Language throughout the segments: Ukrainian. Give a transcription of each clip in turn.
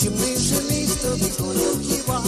Чим лише літо, ніхто не вківа,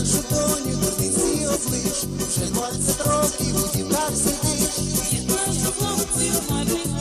кажу вже двадцять років у дівках сидить, і хто хлопців мабуть.